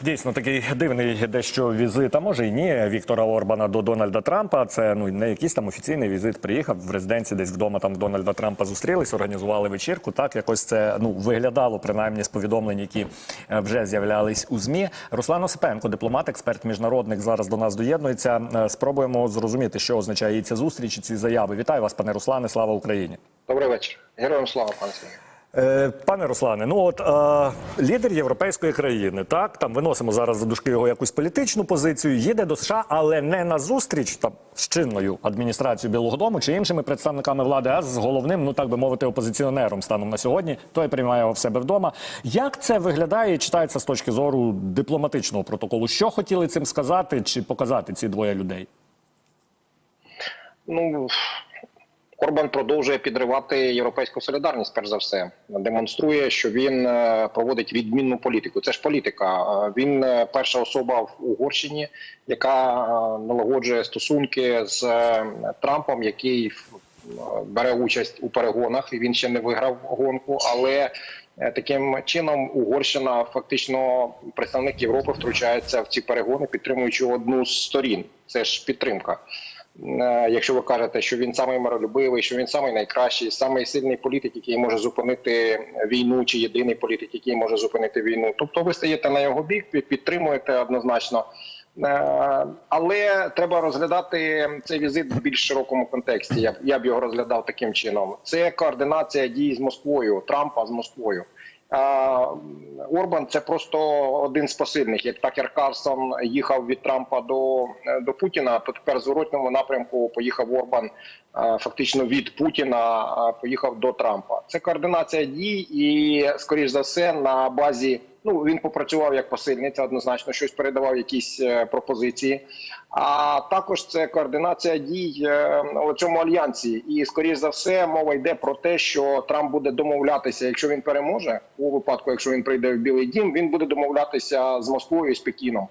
Дійсно, такий дивний дещо візит, а може і ні, Віктора Орбана до Дональда Трампа. Це ну не якийсь там офіційний візит. Приїхав в резиденції, десь вдома там Дональда Трампа зустрілись, організували вечірку. Так якось це ну виглядало принаймні з повідомлень, які е, вже з'являлись у змі. Руслан Осипенко, дипломат, експерт міжнародник, зараз до нас доєднується. Е, Спробуємо зрозуміти, що означає ця зустріч, і ці заяви. Вітаю вас, пане Руслане. Слава Україні. Добрий вечір. Героям слава, пане Пане Руслане, ну от е, лідер європейської країни, так там виносимо зараз за дужки його якусь політичну позицію, їде до США, але не на зустріч там з чинною адміністрацією Білого Дому чи іншими представниками влади, а з головним, ну так би мовити, опозиціонером станом на сьогодні. Той приймає його в себе вдома. Як це виглядає і читається з точки зору дипломатичного протоколу? Що хотіли цим сказати чи показати ці двоє людей? Ну Орбан продовжує підривати європейську солідарність. Перш за все, демонструє, що він е, проводить відмінну політику. Це ж політика. Е, Він е, перша особа в Угорщині, яка налагоджує стосунки з Трампом, який бере участь у перегонах. Він ще не виграв гонку, але таким чином Угорщина фактично представник Європи втручається в ці перегони, підтримуючи одну з сторін. Це ж підтримка. Е, Якщо ви кажете, що він самий миролюбивий, що він самий найкращий, самий сильний політик, який може зупинити війну, чи єдиний політик, який може зупинити війну, тобто ви стаєте на його бік, під- підтримуєте однозначно. Е, Але треба розглядати цей візит в більш широкому контексті. Я б я б його розглядав таким чином. Це координація дій з Москвою, Трампа з Москвою. Орбан це просто один з посильних. Як Такер Карсон їхав від Трампа до, до Путіна, то тепер в зворотньому напрямку поїхав Орбан фактично від Путіна, поїхав до Трампа. Це координація дій, і скоріш за все на базі. Ну він попрацював як посильниця, однозначно щось передавав, якісь е, пропозиції. А також це координація дій е, у цьому альянсі. І скоріш за все, мова йде про те, що Трамп буде домовлятися, якщо він переможе у випадку, якщо він прийде в Білий Дім, він буде домовлятися з Москвою і з Пекіном.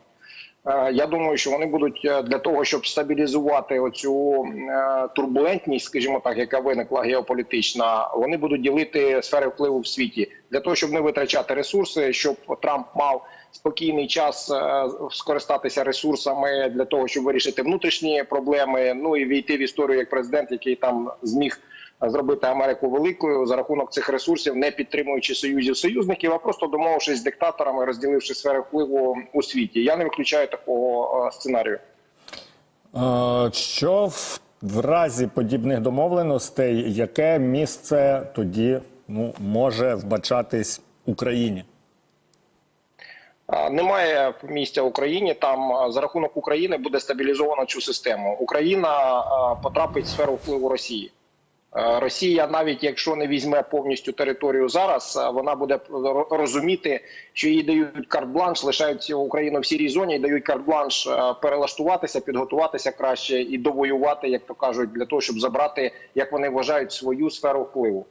Е, Я думаю, що вони будуть е, для того, щоб стабілізувати оцю е, турбулентність, скажімо так, яка виникла геополітична. Вони будуть ділити сфери впливу в світі для того, щоб не витрачати ресурси, щоб Трамп мав спокійний час скористатися ресурсами для того, щоб вирішити внутрішні проблеми. Ну і війти в історію як президент, який там зміг зробити Америку великою за рахунок цих ресурсів, не підтримуючи союзів союзників, а просто домовившись з диктаторами, розділивши сфери впливу у світі. Я не виключаю такого е, сценарію. Е, Що в, в разі подібних домовленостей, яке місце тоді ну, може вбачатись Україні? Немає місця Україні. Там за рахунок України буде стабілізовано цю систему. Україна потрапить в сферу впливу Росії. Е, Росія, навіть якщо не візьме повністю територію зараз, вона буде ро- розуміти, що їй дають карт-бланш, лишають Україну в сірій зоні і дають карт-бланш е, перелаштуватися, підготуватися краще і довоювати, як то кажуть, для того, щоб забрати, як вони вважають, свою сферу впливу.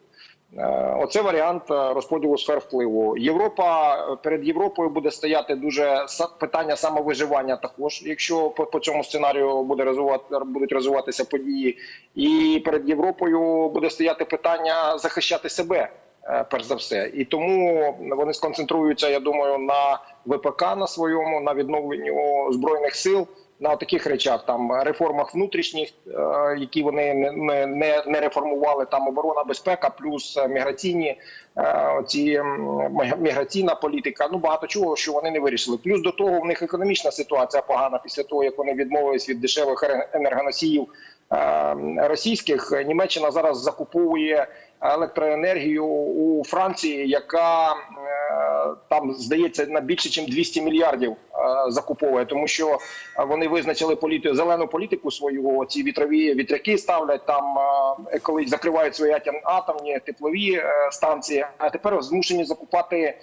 Е, Оце варіант е, розподілу сфер впливу. Європа е, перед Європою буде стояти дуже питання самовиживання. Також, якщо по, по цьому сценарію буде розвивати будуть розвиватися події, і перед Європою буде стояти питання захищати себе. Перш за все, і тому вони сконцентруються, я думаю, на ВПК на своєму, на відновленню збройних сил, на таких речах, там реформах внутрішніх, е, які вони не, не, не, реформували. Там оборона, безпека, плюс е, міграційні е, ці міграційна політика. Ну багато чого, що вони не вирішили. Плюс до того в них економічна ситуація погана після того, як вони відмовились від дешевих енергоносіїв російських. Німеччина зараз закуповує електроенергію у Франції, яка там здається на більше ніж 200 мільярдів е, закуповує, тому що е, вони визначили політику зелену політику свою. Ці вітрові вітряки ставлять там, е, коли закривають свої атомні теплові станції. А тепер змушені закупати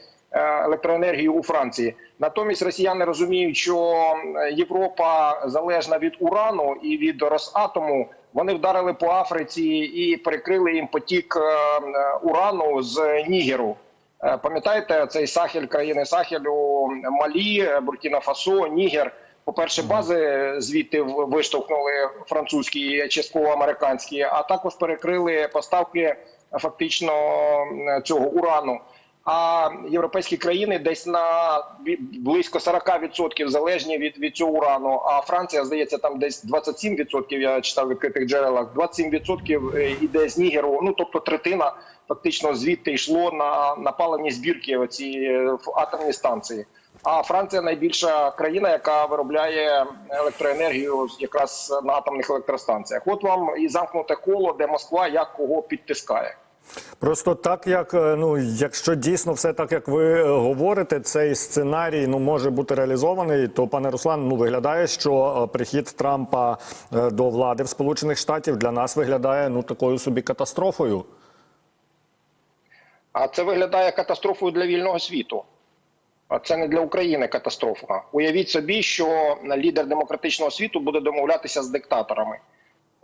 електроенергію у Франції. Натомість росіяни розуміють, що Європа залежна від урану і від Росатому. Вони вдарили по Африці і перекрили їм потік урану з Нігеру. Е, Пам'ятаєте цей Сахель, країни Сахелю, Малі, Буркіна Фасо, Нігер. По-перше, бази звідти виштовхнули французькі, частково американські, а також перекрили поставки е, фактично цього урану. А європейські країни десь на близько 40% залежні від, від цього урану. А Франція, здається, там десь 27%, я читав в відкритих джерелах, 27% е, іде з Нігеру, ну тобто третина фактично звідти йшло на, на паливні збірки оці е, атомні станції. А Франція найбільша країна, яка виробляє електроенергію якраз на атомних електростанціях. От вам і замкнуте коло, де Москва як кого підтискає. Просто так, як е, ну, якщо дійсно все так, як ви е, говорите, цей сценарій ну може бути реалізований, то пане Руслан, ну виглядає, що е, прихід Трампа до влади в Сполучених Штатів для нас виглядає ну такою собі катастрофою. А це виглядає катастрофою для вільного світу. А це не для України катастрофа. Уявіть собі, що лідер демократичного світу буде домовлятися з диктаторами.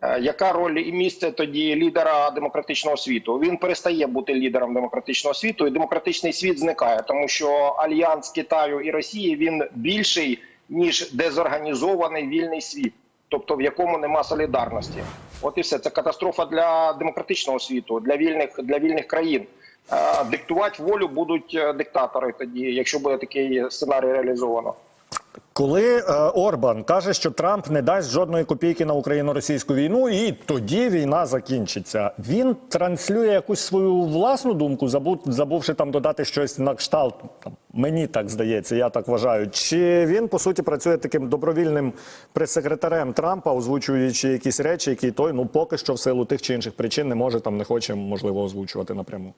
Е, Яка роль і місце тоді лідера демократичного світу? Він перестає бути лідером демократичного світу, і демократичний світ зникає, тому що альянс Китаю і Росії він більший ніж дезорганізований вільний світ, тобто в якому нема солідарності. От і все це катастрофа для демократичного світу, для вільних для вільних країн. Е, Диктувати волю будуть е, диктатори тоді, якщо буде такий сценарій реалізовано. Коли е, Орбан каже, що Трамп не дасть жодної копійки на україно-російську війну, і тоді війна закінчиться. Він транслює якусь свою власну думку, забув, забувши там додати щось на кшталт. Там, мені так здається, я так вважаю. Чи він по суті працює таким добровільним прес-секретарем Трампа, озвучуючи якісь речі, які той ну поки що в силу тих чи інших причин не може там не хоче можливо озвучувати напряму.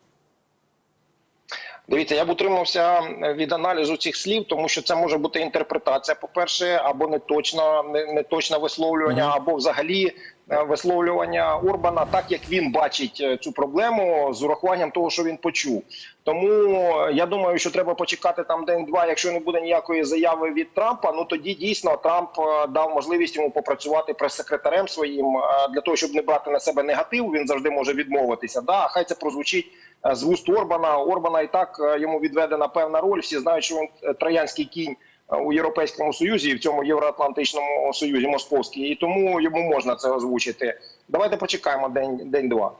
Дивіться, я б утримався від аналізу цих слів, тому що це може бути інтерпретація, по-перше, або не точно, не, не точне висловлювання, або взагалі е, висловлювання Орбана, так як він бачить е, цю проблему з урахуванням того, що він почув. Тому е, я думаю, що треба почекати там день-два. Якщо не буде ніякої заяви від Трампа, ну тоді дійсно Трамп е, дав можливість йому попрацювати прес-секретарем своїм е, для того, щоб не брати на себе негатив. Він завжди може відмовитися. Да, хай це прозвучить е, з вуст Орбана. Орбана і так е, йому відведена певна роль. Всі знають, що він е, троянський кінь е, у Європейському Союзі і в цьому Євроатлантичному Союзі Московський, і тому йому можна це озвучити. Давайте почекаємо день день-два.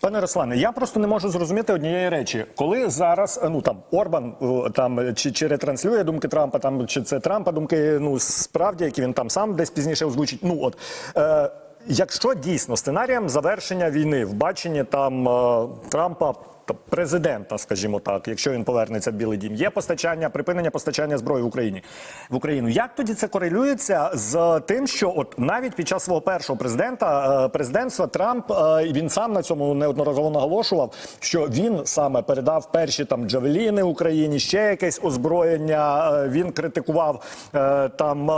Пане Руслане, я просто не можу зрозуміти однієї речі, коли зараз е, ну там Орбан е, там чи, чи ретранслює думки Трампа, там чи це Трампа думки, ну справді, які він там сам десь пізніше озвучить. Ну от е, якщо дійсно сценарієм завершення війни в баченні там е, Трампа. Та Президента, скажімо так, якщо він повернеться в Білий Дім, є постачання, припинення постачання зброї в Україні в Україну. Як тоді це корелюється з тим, що от навіть під час свого першого президента е, президентства Трамп е, він сам на цьому неодноразово наголошував, що він саме передав перші там джавеліни Україні, ще якесь озброєння. Е, Він критикував там,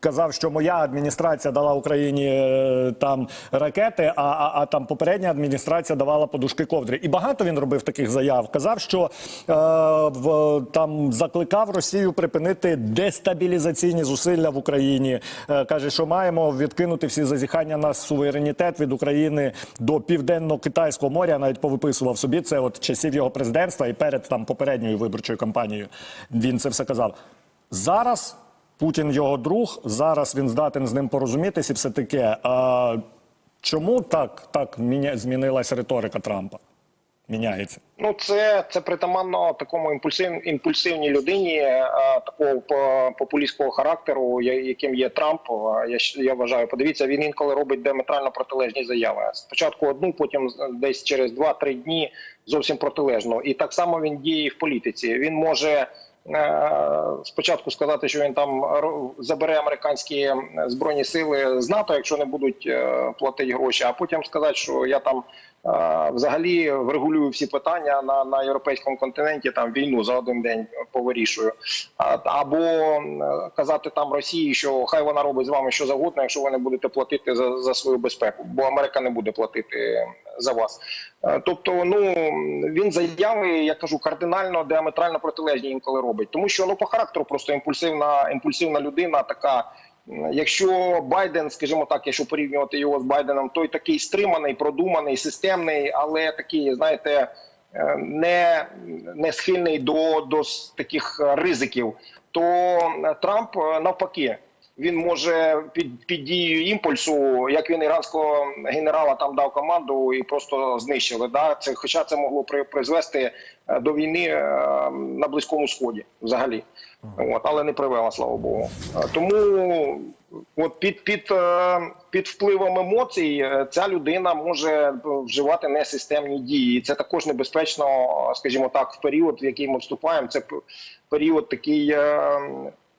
казав, що моя адміністрація дала Україні там ракети, а, а, а там попередня адміністрація давала подушки ковдри. І багато він робив таких заяв. Казав, що е, в там закликав Росію припинити дестабілізаційні зусилля в Україні. Е, каже, що маємо відкинути всі зазіхання на суверенітет від України до південно-китайського моря. Навіть повиписував собі це от часів його президентства і перед там попередньою виборчою кампанією. Він це все казав. Зараз Путін його друг. Зараз він здатен з ним порозумітись все таке. А чому так, так міня... змінилась риторика Трампа? Міняється. Ну, це, це притаманно такому імпульсив, імпульсивній людині, е, такого по- популістського характеру, я- яким є Трамп. Е, Я, я вважаю, подивіться, він інколи робить диаметрально протилежні заяви. Спочатку одну, потім десь через 2-3 дні зовсім протилежну. І так само він діє і в політиці. Він може. Е, Спочатку сказати, що він там забере американські збройні сили з НАТО, якщо не будуть е, платити гроші, а потім сказати, що я там е, взагалі врегулюю всі питання на, на європейському континенті. Там війну за один день повирішую. Або казати там Росії, що хай вона робить з вами що завгодно, якщо ви не будете платити за, за свою безпеку, бо Америка не буде платити за вас. Е, Тобто, ну він заяви, я кажу, кардинально діаметрально протилежні інколи робить, тому що ну по характеру просто імпульсивна, імпульсивна людина така. Якщо Байден, скажімо так, якщо порівнювати його з Байденом, той такий стриманий, продуманий, системний, але такий, знаєте, е, не, не схильний до, до таких е, ризиків, то Трамп навпаки. Він може під, під дією імпульсу, як він іранського генерала там дав команду і просто знищили. Да? Це, хоча це могло при, призвести е, до війни е, на Близькому Сході взагалі. От, але не привела, слава Богу. Е, Тому от під, під, під впливом емоцій ця людина може вживати несистемні дії. І це також небезпечно, скажімо так, в період, в який ми вступаємо. Це період такий.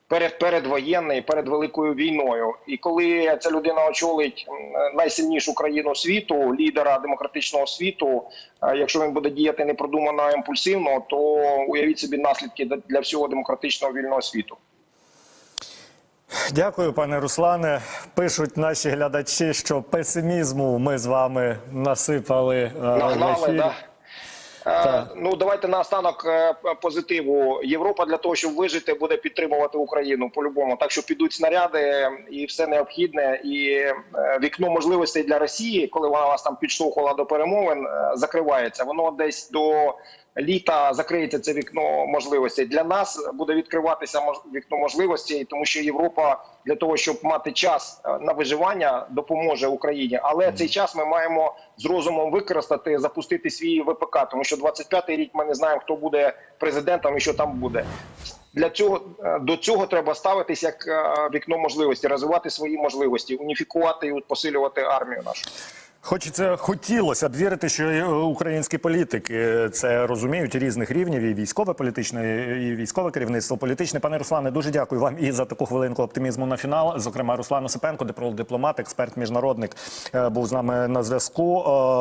Перед передвоєнний, перед великою війною, і коли ця людина очолить найсильнішу країну світу, лідера демократичного світу, е, якщо він буде діяти непродумано імпульсивно, то уявіть собі наслідки для- всього демократичного вільного світу. Дякую, пане Руслане. Пишуть наші глядачі, що песимізму ми з вами насипали е, в Нагнали, ефірі. да. Е, Так. Ну давайте наостанок останок позитиву. Європа для того, щоб вижити, буде підтримувати Україну по-любому. Так що підуть снаряди і все необхідне. І е, вікно можливостей для Росії, коли вона вас там підштовхувала до перемовин, е, закривається. Воно десь до літа закриється це вікно можливостей. Для нас буде відкриватися вікно можливостей, тому що Європа для того, щоб мати час е, на виживання, допоможе Україні. Але цей час ми маємо з розумом використати, запустити свій ВПК, тому що 25-й рік ми не знаємо, хто буде президентом і що там буде. Для цього е, до цього треба ставитись як е, вікно можливості, розвивати свої можливості, уніфікувати і посилювати армію нашу. Хочеться, хотілося б вірити, що е, українські політики це розуміють різних рівнів, і військове політичне, і військове керівництво політичне. Пане Руслане, дуже дякую вам і за таку хвилинку оптимізму на фінал. Зокрема, Руслан Осипенко, дипломат, експерт, міжнародник, е, був з нами на зв'язку. Е,